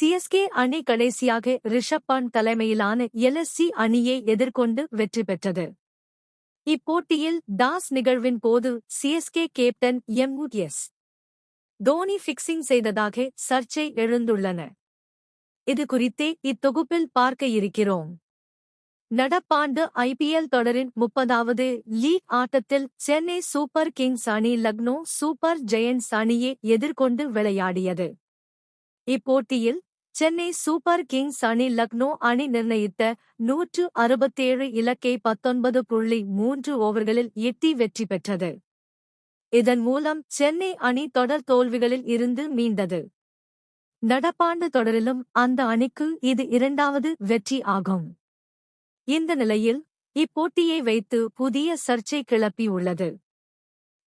CSK அணி கடைசியாக ரிஷப் பான் தலைமையிலான எல்எஸ்சி அணியை எதிர்கொண்டு வெற்றி பெற்றது. இப்போட்டியில் டாஸ் நிகழ்வின் போது CSK captain M S. Dhoni fixing செய்ததாக சர்ச்சை எழுந்துள்ளன. இது குறித்தே இத்தொகுப்பில் பார்க்க இருக்கிறோம். நடப்பாண்டு ஐபிஎல் தொடரின் முப்பதாவது லீக் ஆட்டத்தில் சென்னை சூப்பர் கிங்ஸ் அணி லக்னோ சூப்பர் ஜெயண்ட்ஸ் அணியை எதிர்கொண்டு விளையாடியது. இப்போட்டியில் சென்னை சூப்பர் கிங்ஸ் அணி லக்னோ அணி நிர்ணயித்த நூற்று அறுபத்தேழு இலக்கை பத்தொன்பது புள்ளி மூன்று ஓவர்களில் எட்டி வெற்றி பெற்றது. இதன் மூலம் சென்னை அணி தொடர் தோல்விகளில் இருந்து மீண்டது. நடப்பாண்டு தொடரிலும் அந்த அணிக்கு இது இரண்டாவது வெற்றி ஆகும். இந்த நிலையில் இப்போட்டியை வைத்து புதிய சர்ச்சை கிளப்பியுள்ளது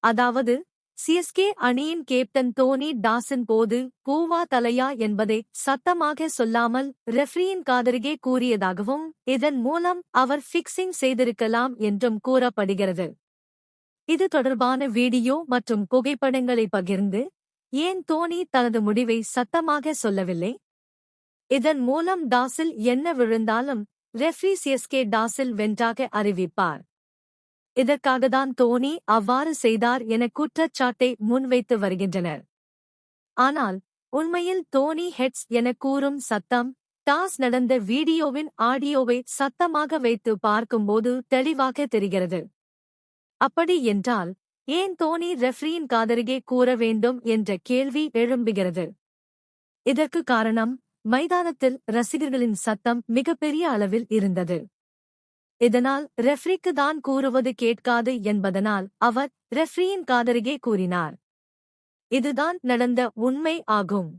அதாவது சிஎஸ்கே அணியின் கேப்டன் தோனி டாஸின் போது கூவா தலையா என்பதை சத்தமாக சொல்லாமல் ரெஃப்ரியின் காதருகே கூறியதாகவும் இதன் மூலம் அவர் ஃபிக்சிங் செய்திருக்கலாம் என்றும் கூறப்படுகிறது. இது தொடர்பான வீடியோ மற்றும் புகைப்படங்களை பகிர்ந்து ஏன் தோனி தனது முடிவை சத்தமாக சொல்லவில்லை? இதன் மூலம் டாஸில் என்ன விழுந்தாலும் ரெஃப்ரி சிஎஸ்கே டாஸில் வென்றாக அறிவிப்பார். இதற்காகத்தான் தோனி அவ்வாறு செய்தார் என குற்றச்சாட்டை முன்வைத்து வருகின்றனர். ஆனால் உண்மையில் தோனி ஹெட்ஸ் என கூறும் சத்தம் டாஸ் நடந்த வீடியோவின் ஆடியோவை சத்தமாக வைத்து பார்க்கும்போது தெளிவாக தெரிகிறது. அப்படி என்றால் ஏன் தோனி ரெஃப்ரியின் காதருகே கூற வேண்டும் என்ற கேள்வி எழும்புகிறது. இதற்கு காரணம் மைதானத்தில் ரசிகர்களின் சத்தம் மிகப்பெரிய அளவில் இருந்தது. இதனால் ரெஃப்ரிக்கு தான் கூறுவது கேட்காது என்பதனால் அவர் ரெஃப்ரியின் காதருகே கூறினார். இதுதான் நடந்த உண்மை ஆகும்.